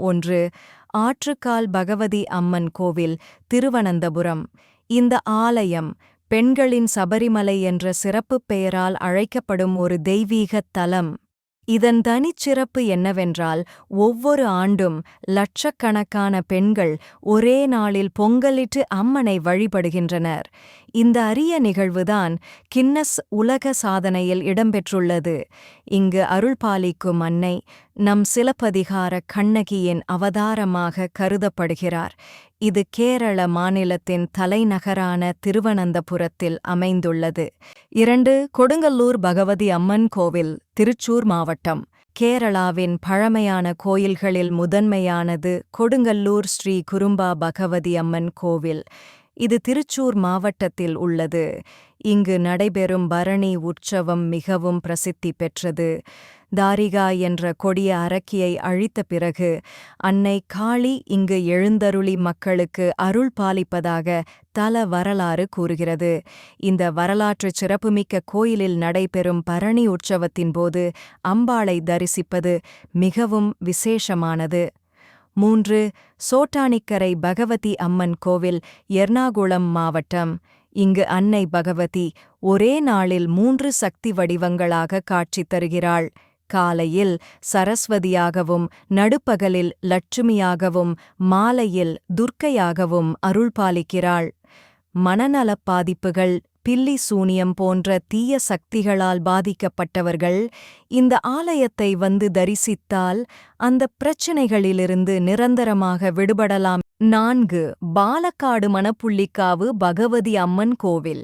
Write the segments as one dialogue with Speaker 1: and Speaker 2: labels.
Speaker 1: ஒன்று ஆற்றுக்கால் பகவதி அம்மன் கோவில் திருவனந்தபுரம். இந்த ஆலயம் பெண்களின் சபரிமலை என்ற சிறப்புப் பெயரால் அழைக்கப்படும் ஒரு தெய்வீகத் தலம். இதன் தனிச்சிறப்பு என்னவென்றால் ஒவ்வொரு ஆண்டும் லட்சக்கணக்கான பெண்கள் ஒரே நாளில் பொங்கலிட்டு அம்மனை வழிபடுகின்றனர். இந்த அரிய நிகழ்வுதான் கின்னஸ் உலக சாதனையில் இடம்பெற்றுள்ளது. இங்கு அருள்பாலிக்கும் அன்னை நம் சிலப்பதிகார கண்ணகியின் அவதாரமாக கருதப்படுகிறார். இது கேரள மாநிலத்தின் தலைநகரான திருவனந்தபுரத்தில் அமைந்துள்ளது. இரண்டு கொடுங்கல்லூர் பகவதி அம்மன் கோவில் திருச்சூர் மாவட்டம். கேரளாவின் பழமையான கோயில்களில் முதன்மையானது கொடுங்கல்லூர் ஸ்ரீ குரும்பா பகவதி அம்மன் கோவில். இது திருச்சூர் மாவட்டத்தில் உள்ளது. இங்கு நடைபெறும் பரணி உற்சவம் மிகவும் பிரசித்தி பெற்றது. தாரிகா என்ற கொடிய அரக்கியை அழித்த பிறகு அன்னை காளி இங்கு எழுந்தருளி மக்களுக்கு அருள் பாலிப்பதாக தல வரலாறு கூறுகிறது. இந்த வரலாற்று சிறப்புமிக்க கோயிலில் நடைபெறும் பரணி உற்சவத்தின் போது அம்பாளை தரிசிப்பது மிகவும் விசேஷமானது. மூன்று சோட்டானிக்கரை பகவதி அம்மன் கோவில் எர்ணாகுளம் மாவட்டம். இங்கு அன்னை பகவதி ஒரே நாளில் மூன்று சக்தி வடிவங்களாக காட்சி தருகிறாள். காலையில் சரஸ்வதியாகவும் நடுப்பகலில் லட்சுமியாகவும் மாலையில் துர்க்கையாகவும் அருள்பாலிக்கிறாள் மனநலப் பாதிப்புகள் பில்லி சூனியம் போன்ற தீய சக்திகளால் பாதிக்கப்பட்டவர்கள் இந்த ஆலயத்தை வந்து தரிசித்தால் அந்த பிரச்சினைகளிலிருந்து நிரந்தரமாக விடுபடலாம். நான்கு பாலக்காடு மணப்புள்ளிக்காவு பகவதி அம்மன் கோவில்.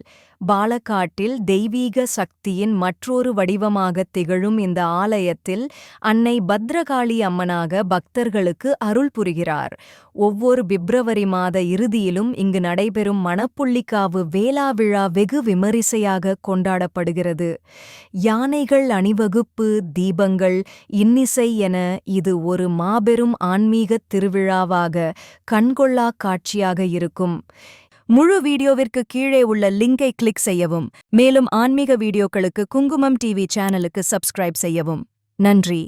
Speaker 1: பாலக்காட்டில் தெய்வீக சக்தியின் மற்றொரு வடிவமாகத் திகழும் இந்த ஆலயத்தில் அன்னை பத்ரகாளி அம்மனாக பக்தர்களுக்கு அருள் புரிகிறார். ஒவ்வொரு பிப்ரவரி மாத இறுதியிலும் இங்கு நடைபெறும் மணப்புள்ளிக்காவு வேளா விழா வெகு விமரிசையாக கொண்டாடப்படுகிறது. யானைகள் அணிவகுப்பு தீபங்கள் இன்னிசை என இது ஒரு மாபெரும் ஆன்மீகத் திருவிழாவாக கண்கொள்ளா காட்சியாக இருக்கும். முழு வீடியோவிற்கு கீழே உள்ள லிங்கை கிளிக் செய்யவும் மேலும் ஆன்மீக வீடியோக்களுக்கு குங்குமம் டிவி சேனலுக்கு சப்ஸ்கிரைப் செய்யவும். நன்றி.